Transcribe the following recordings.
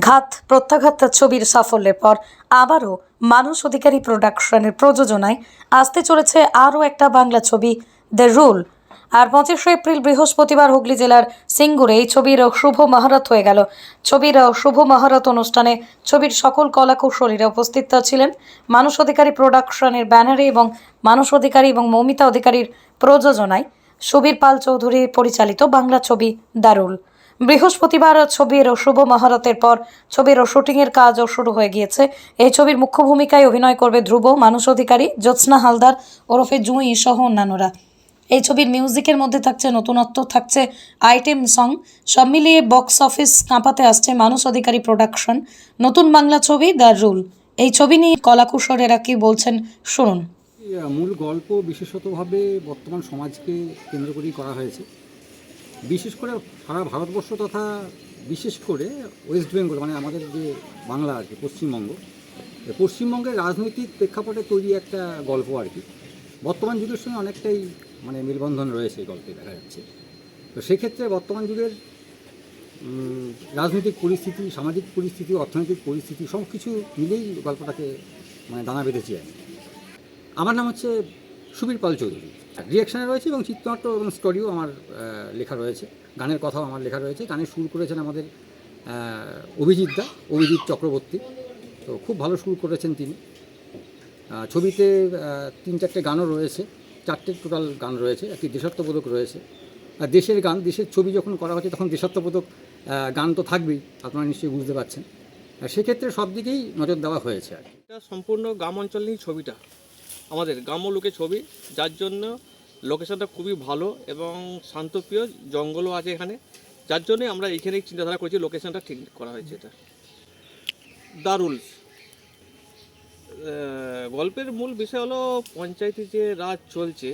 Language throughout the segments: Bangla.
ঘাত, প্রত্যাঘাত ছবির সাফল্যের পর আবারও মানুষ অধিকারী প্রোডাকশনের প্রযোজনায় আসতে চলেছে আরও একটা বাংলা ছবি দ্য রুল আর পঁচিশে এপ্রিল বৃহস্পতিবার হুগলি জেলার সিঙ্গুরে এই ছবির শুভ মহারত হয়ে গেল। ছবির শুভ মহারত অনুষ্ঠানে ছবির সকল কলাকুশলীরা উপস্থিত ছিলেন। মানুষ অধিকারী প্রোডাকশনের ব্যানারে এবং মানুষ অধিকারী এবং মৌমিতা অধিকারীর প্রযোজনায়। সুবীর পাল চৌধুরী পরিচালিত বাংলা ছবি দারুল বৃহস্পতিবার ছবির শুভ মহারতের পর ছবির শুটিংয়ের কাজও শুরু হয়ে গিয়েছে। এই ছবির মুখ্য ভূমিকায় অভিনয় করবে ধ্রুব, মানুষ অধিকারী, জ্যোৎস্না হালদার, ওরফে জুঁই সহ অন্যান্যরা। এই ছবির মিউজিকের মধ্যে থাকছে নতুনত্ব, থাকছে আইটেম সং। সব মিলিয়ে বক্স অফিস কাঁপাতে আসছে মানুষ অধিকারী প্রোডাকশন। নতুন বাংলা ছবি দ্য রুল। এই ছবি নিয়ে কলাকুশলেরা কি বলছেন শুনুন। মূল গল্প বিশেষতভাবে বর্তমান সমাজকে কেন্দ্র করেই করা হয়েছে। বিশেষ করে সারা ভারতবর্ষ তথা বিশেষ করে ওয়েস্ট বেঙ্গল মানে আমাদের যে বাংলা আর কি, পশ্চিমবঙ্গ পশ্চিমবঙ্গের রাজনৈতিক প্রেক্ষাপটে তৈরি একটা গল্প আর কি। বর্তমান যুগের সঙ্গে অনেকটাই মানে মেলবন্ধন রয়েছে এই গল্পে দেখা যাচ্ছে। তো সেক্ষেত্রে বর্তমান যুগের রাজনৈতিক পরিস্থিতি, সামাজিক পরিস্থিতি, অর্থনৈতিক পরিস্থিতি সব কিছু মিলেই গল্পটাকে মানে দানা বেঁধেছি আমি। আমার নাম হচ্ছে সুবীর পাল চৌধুরী। রিয়াকশানে রয়েছে এবং চিত্রনাট্য এবং স্টোরিও আমার লেখা রয়েছে। গানের কথাও আমার লেখা রয়েছে। গানের সুর করেছেন আমাদের অভিজিৎ দা, অভিজিৎ চক্রবর্তী। তো খুব ভালো সুর করেছেন তিনি। ছবিতে তিন চারটে গানও রয়েছে। চারটে টোটাল গান রয়েছে। একটি দেশাত্মবোধক রয়েছে। আর দেশের গান, দেশের ছবি যখন করা হচ্ছে, তখন দেশাত্মবোধক গান তো থাকবেই। আপনারা নিশ্চয়ই বুঝতে পারছেন। সেক্ষেত্রে সব দিকেই নজর দেওয়া হয়েছে আর সম্পূর্ণ গ্রাম অঞ্চল ছবিটা। আমাদের গ্রাম্য লোকের ছবি, যার জন্য লোকেশনটা খুবই ভালো এবং শান্তপ্রিয়, জঙ্গলও আছে এখানে। যার জন্য আমরা এইখানেই চিন্তাধারা করেছি লোকেশনটা ঠিক করা হয়েছে এটা। দারুল গল্পের মূল বিষয় হলো পঞ্চায়েতে যে রাজ চলছে,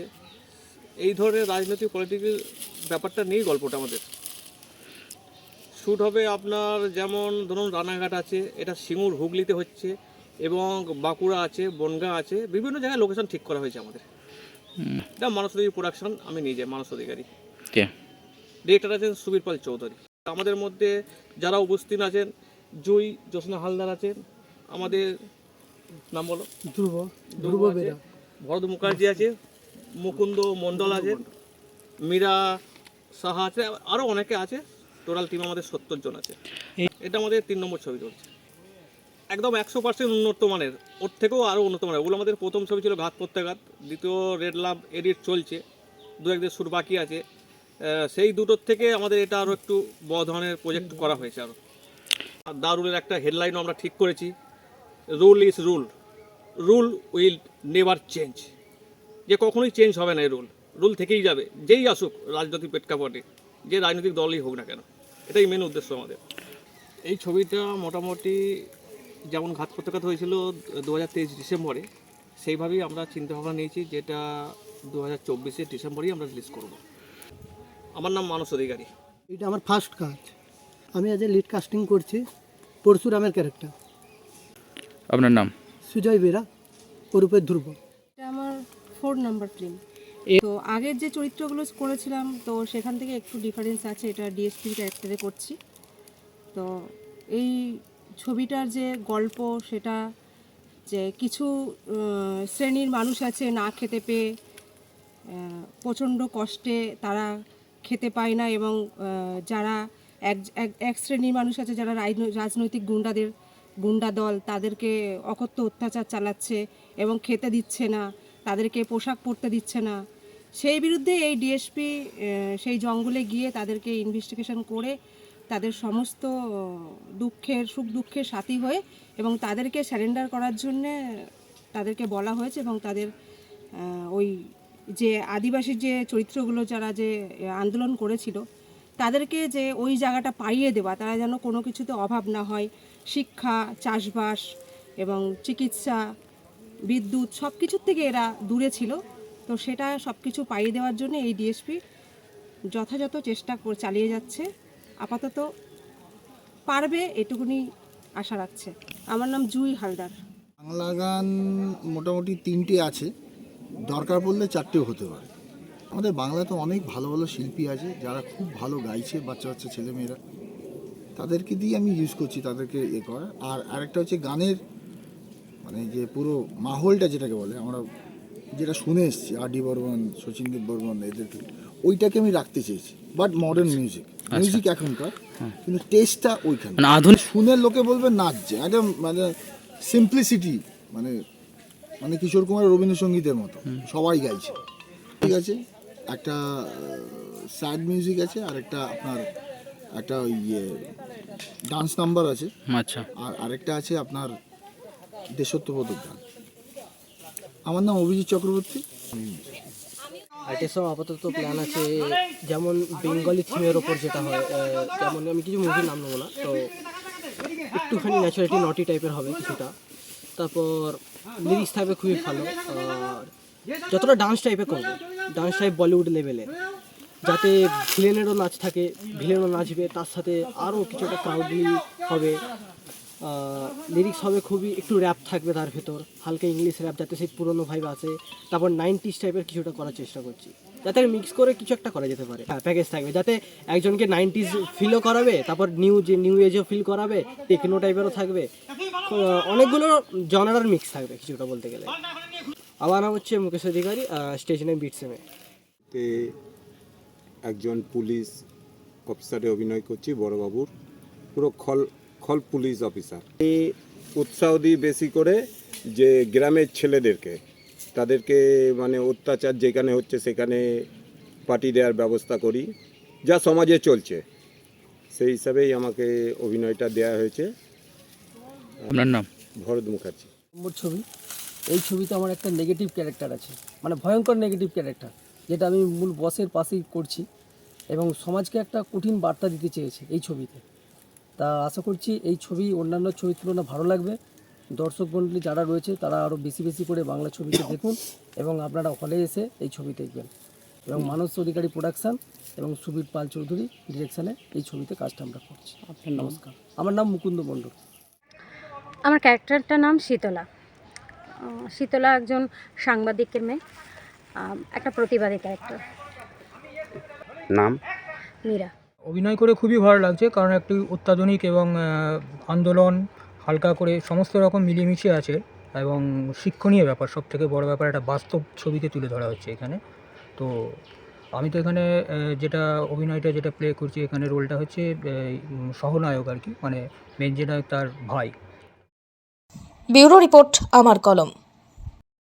এই ধরনের রাজনৈতিক পলিটিক্যাল ব্যাপারটা নেই গল্পটা আমাদের। শ্যুট হবে আপনার যেমন, ধরুন রানাঘাট আছে, এটা সিঙ্গুর হুগলিতে হচ্ছে এবং বাঁকুড়া আছে বনগাঁ আছে বিভিন্ন জায়গায় লোকেশন ঠিক করা হয়েছে আমাদের। এটা মানস অধিকারী প্রোডাকশন আমি নিজে মানস অধিকারী। কে? ডিরেক্টর আছেন সুবীর পাল চৌধুরী। আমাদের মধ্যে যারা উপস্থিত আছেন জুই জ্যোৎস্না হালদার আছেন আমাদের নাম বলো? ধ্রুব ধ্রুব ভরত মুখার্জি আছে মুকুন্দ মণ্ডল আছে মীরা সাহা আছে আরও অনেকে আছে। টোটাল টিম আমাদের সত্তর জন আছে। এটা আমাদের তিন নম্বর ছবি চলছে। একদম একশো পার্সেন্ট উন্নত মানের। ওর থেকেও আরও উন্নত মানের। ওগুলো আমাদের প্রথম ছবি ছিল ঘাত প্রত্যাঘাত। দ্বিতীয় রেড লাভ এডিট চলছে। দু একদিন সুর বাকি আছে। সেই দুটোর থেকে আমাদের এটা আরও একটু বড় ধরনের প্রজেক্ট করা হয়েছে আরও আর দারুলের একটা হেডলাইনও আমরা ঠিক করেছি। Rule is rule rule will never change যে কখনোই চেঞ্জ হবে না এই রুল রুল থেকেই যাবে। যেই আসুক, রাজনৈতিক প্রেক্ষাপটে, যে রাজনৈতিক দলই হোক না কেন। এটাই মেন উদ্দেশ্য আমাদের। এই ছবিটা মোটামুটি যেমন ঘাত প্রত্যাঘাত হয়েছিল দু হাজার তেইশ ডিসেম্বরে সেইভাবেই আমরা চিন্তাভাবনা নিয়েছি যেটা দু হাজার চব্বিশে ডিসেম্বরেই আমরা রিলিজ করব। আমার নাম মানস অধিকারী। এটা আমার ফার্স্ট কাজ। আমি আজ লিড কাস্টিং করছি পরশুরামের ক্যারেক্টার আপনার নাম? সুজয় বেরা ওরূপে ধ্রুব। এটা আমার ফোর নাম্বার ফিল্ম তো আগের যে চরিত্রগুলো করেছিলাম তো সেখান থেকে একটু ডিফারেন্স আছে। এটা ডিএসপি ক্যারেক্টারে করছি। তো এই ছবিটার যে গল্প, সেটা যে কিছু শ্রেণির মানুষ আছে না খেতে পেয়ে প্রচণ্ড কষ্টে তারা খেতে পায় না এবং যারা এক, এক- শ্রেণির মানুষ আছে যারা রাজনৈতিক গুন্ডাদের, গুন্ডা দল, তাদেরকে অকথ্য অত্যাচার চালাচ্ছে এবং খেতে দিচ্ছে না, তাদেরকে পোশাক পরতে দিচ্ছে না। সেই বিরুদ্ধে এই ডিএসপি সেই জঙ্গলে গিয়ে তাদেরকে ইনভেস্টিগেশন করে তাদের সমস্ত দুঃখের, সুখ দুঃখের সাথী হয়ে এবং তাদেরকে স্যারেন্ডার করার জন্যে তাদেরকে বলা হয়েছে এবং তাদের ওই যে আদিবাসী যে চরিত্রগুলো যারা যে আন্দোলন করেছিল, তাদেরকে যে ওই জায়গাটা পাইয়ে দেওয়া, তারা যেন কোনো কিছুতে অভাব না হয়, শিক্ষা, চাষবাস এবং চিকিৎসা, বিদ্যুৎ সব কিছুর থেকে এরা দূরে ছিল। তো সেটা সব কিছু পাইয়ে দেওয়ার জন্য এই ডিএসপি যথাযথ চেষ্টা চালিয়ে যাচ্ছে। আপাতত পারবে এটুকুনি আশা রাখছে। আমার নাম জুই হালদার। বাংলা গান মোটামুটি তিনটে আছে। দরকার পড়লে চারটেও হতে পারে। আমাদের বাংলাতে অনেক ভালো ভালো শিল্পী আছে, যারা খুব ভালো গাইছে, বাচ্চা বাচ্চা ছেলেমেয়েরা। তাদেরকে দিয়ে আমি ইউজ করছি তাদেরকে এ করা আর আরেকটা হচ্ছে গানের মানে যে পুরো মাহলটা যেটাকে বলে, আমরা যেটা শুনে এসেছি আর ডি বর্মন, শচীন দেব বর্মন এদেরকে ওইটাকে আমি রাখতে চেয়েছি। বাট মডার্ন মিউজিক মিউজিক এখনকার কিন্তু টেস্টটা ওইখানে। মানে আধুনিক শুনে লোকে বলবে নাচছে একদম মানে সিম্পলিসিটি মানে মানে কিশোর কুমার রবীন্দ্রসঙ্গীতের মতো। সবাই গাইছে। ঠিক আছে? একটা স্যাড মিউজিক আছে আর একটা আপনার একটা ওই ইয়ে ডান্স নাম্বার আছে। আচ্ছা। আর আরেকটা আছে আপনার দেশত্ববোধক গান আমার নাম অভিজিৎ চক্রবর্তী। আর্টিস্টও আপাতত প্ল্যান আছে, যেমন বেঙ্গলি থিমের ওপর যেটা হয় যেমন আমি কিছু মুভির নাম নেব না, তো একটুখানি ন্যাচারালিটি নটি টাইপের হবে কিছুটা। তারপর লিরিক্স থাকবে খুবই ভালো, আর যতটা ডান্স টাইপের করব ডান্স টাইপ বলিউড লেভেলে যাতে ভিলেনেরও নাচ থাকে ভিলেনও নাচবে, তার সাথে আরও কিছুটা ক্রাউডলি হবে। লিরিক্স হবে খুবই, একটু র্যাপ থাকবে তার ভেতর, হালকা ইংলিশ র্যাপ যাতে সেই পুরনো ভাইব আছে তারপর নাইনটিস টাইপের কিছুটা করার চেষ্টা করছি। যাতে মিক্স করে কিছু একটা করা যেতে পারে। হ্যাঁ প্যাকেজ থাকবে। যাতে একজনকে নাইনটিস ফিলও করাবে, তারপর নিউ যে নিউ এজও ফিল করাবে টেকনো টাইপেরও থাকবে। অনেকগুলো জনারার মিক্স থাকবে কিছুটা বলতে গেলে। আমার নাম হচ্ছে মুকেশ অধিকারী স্টেজ নেম বিটসেমে একজন পুলিশ অফিসারে অভিনয় করছি, বড়বাবুর। পুরো খল খল পুলিশ অফিসার। এই উৎসাহ দিই বেশি করে যে গ্রামের ছেলেদেরকে তাদেরকে মানে অত্যাচার যেখানে হচ্ছে সেখানে পার্টি দেওয়ার ব্যবস্থা করি যা সমাজে চলছে। সেই হিসাবেই আমাকে অভিনয়টা দেওয়া হয়েছে। আপনার নাম? ভরত মুখার্জি। নম্বর ছবি। এই ছবিতে আমার একটা নেগেটিভ ক্যারেক্টার আছে। মানে ভয়ঙ্কর নেগেটিভ ক্যারেক্টার যেটা আমি মূল বসের পাশেই করছি এবং সমাজকে একটা কঠিন বার্তা দিতে চেয়েছে এই ছবিতে। তা আশা করছি এই ছবি অন্যান্য ছবির তুলনায় ভালো লাগবে। দর্শক মণ্ডলী যারা রয়েছে তারা আরও বেশি বেশি করে বাংলা ছবিকে দেখুন এবং আপনারা হলে এসে এই ছবি দেখবেন। এবং মানস অধিকারী প্রোডাকশান এবং সুবীর পাল চৌধুরী ডিরেকশানে এই ছবিতে কাজটা আমরা করছি। আপনার নমস্কার। আমার নাম মুকুন্দ মণ্ডল। আমার ক্যারেক্টারটার নাম শীতলা। শীতলা একজন সাংবাদিকের মেয়ে একটা প্রতিবাদী ক্যারেক্টার। নাম? মীরা। অভিনয় করে খুবই ভালো লাগছে, কারণ একটি অত্যাধুনিক এবং আন্দোলন হালকা করে সমস্ত রকম মিলেমিশে আছে এবং শিক্ষণীয় ব্যাপার সব থেকে বড় ব্যাপার একটা বাস্তব ছবিতে তুলে ধরা হচ্ছে এখানে। তো আমি তো এখানে যেটা অভিনয়টা যেটা প্লে করছি, এখানে রোলটা হচ্ছে সহনায়ক আর কি মানে মেন যে নায়ক তার ভাই। ব্যুরো রিপোর্ট, আমার কলম।